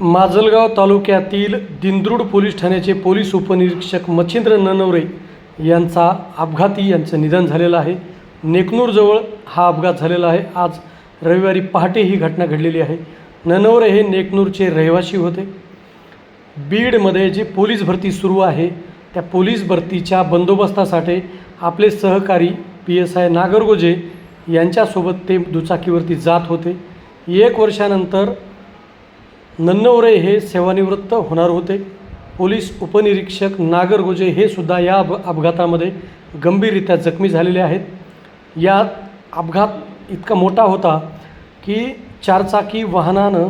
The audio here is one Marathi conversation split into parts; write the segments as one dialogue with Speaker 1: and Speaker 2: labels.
Speaker 1: माजलगाव तालुक्यातील दिंद्रुड पोलीस ठाण्याचे पोलीस उपनिरीक्षक मच्छिंद्र ननवरे यांचा अपघाती यांचं निधन झालेलं आहे. नेकनूरजवळ हा अपघात झालेला आहे. आज रविवारी पहाटे ही घटना घडलेली आहे. ननवरे हे नेकनूरचे रहिवासी होते. बीडमध्ये जी पोलीस भरती सुरू आहे त्या पोलीस भरतीच्या बंदोबस्तासाठी आपले सहकारी पी एस आय नागरगोजे यांच्यासोबत ते दुचाकीवरती जात होते. एक वर्षानंतर नन्नवरे हे सेवानिवृत्त होणार होते. पोलीस उपनिरीक्षक नागरगोजे हे सुद्धा या अप अपघातामध्ये गंभीररित्या जखमी झालेले आहेत. या अपघात इतका मोठा होता की चारचाकी वाहनानं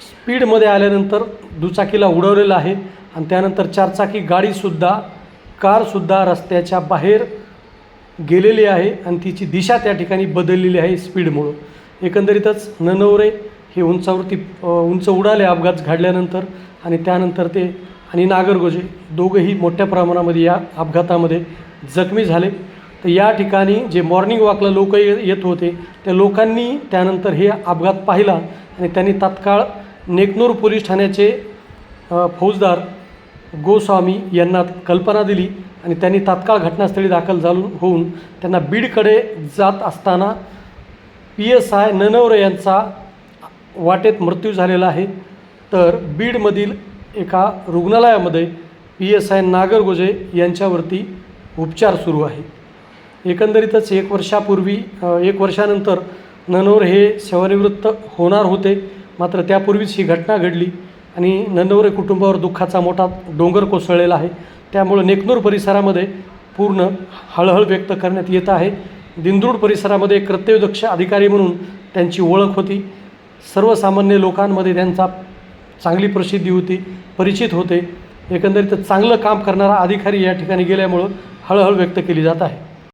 Speaker 1: स्पीडमध्ये आल्यानंतर दुचाकीला उडवलेलं आहे आणि त्यानंतर चारचाकी गाडीसुद्धा कारसुद्धा रस्त्याच्या बाहेर गेलेली आहे आणि तिची दिशा त्या ठिकाणी बदललेली आहे स्पीडमुळं. एकंदरीतच ननवरे हे उंचावरती उंच उडाले अपघात घडल्यानंतर आणि त्यानंतर ते आणि नागरगोजे दोघंही मोठ्या प्रमाणामध्ये या अपघातामध्ये जखमी झाले. तर या ठिकाणी जे मॉर्निंग वॉकला लोक ये येत होते त्या लोकांनी त्यानंतर हे अपघात पाहिला आणि त्यांनी तात्काळ नेकनूर पोलीस ठाण्याचे फौजदार गोस्वामी यांना कल्पना दिली आणि त्यांनी तात्काळ घटनास्थळी दाखल झालून होऊन त्यांना बीडकडे जात असताना पी एस आय ननवरे यांचा वाटेत मृत्यू झालेला आहे. तर बीडमधील एका रुग्णालयामध्ये पी एस आय नागरगोजे यांच्यावरती उपचार सुरू आहे. एकंदरीतच एक वर्षापूर्वी एक वर्षानंतर ननवर हे सेवानिवृत्त होणार होते. मात्र त्यापूर्वीच ही घटना घडली आणि ननवरे कुटुंबावर दुःखाचा मोठा डोंगर कोसळलेला आहे. त्यामुळं नेकनूर परिसरामध्ये पूर्ण हळहळ व्यक्त करण्यात येत आहे. दिंदूड परिसरामध्ये कर्तव्यदक्ष अधिकारी म्हणून त्यांची ओळख होती. सर्वसामान्य लोकांमध्ये त्यांचा चांगली प्रसिद्धी होती परिचित होते. एकंदरीत चांगलं काम करणारा अधिकारी या ठिकाणी गेल्यामुळं हळहळ व्यक्त केली जात आहे.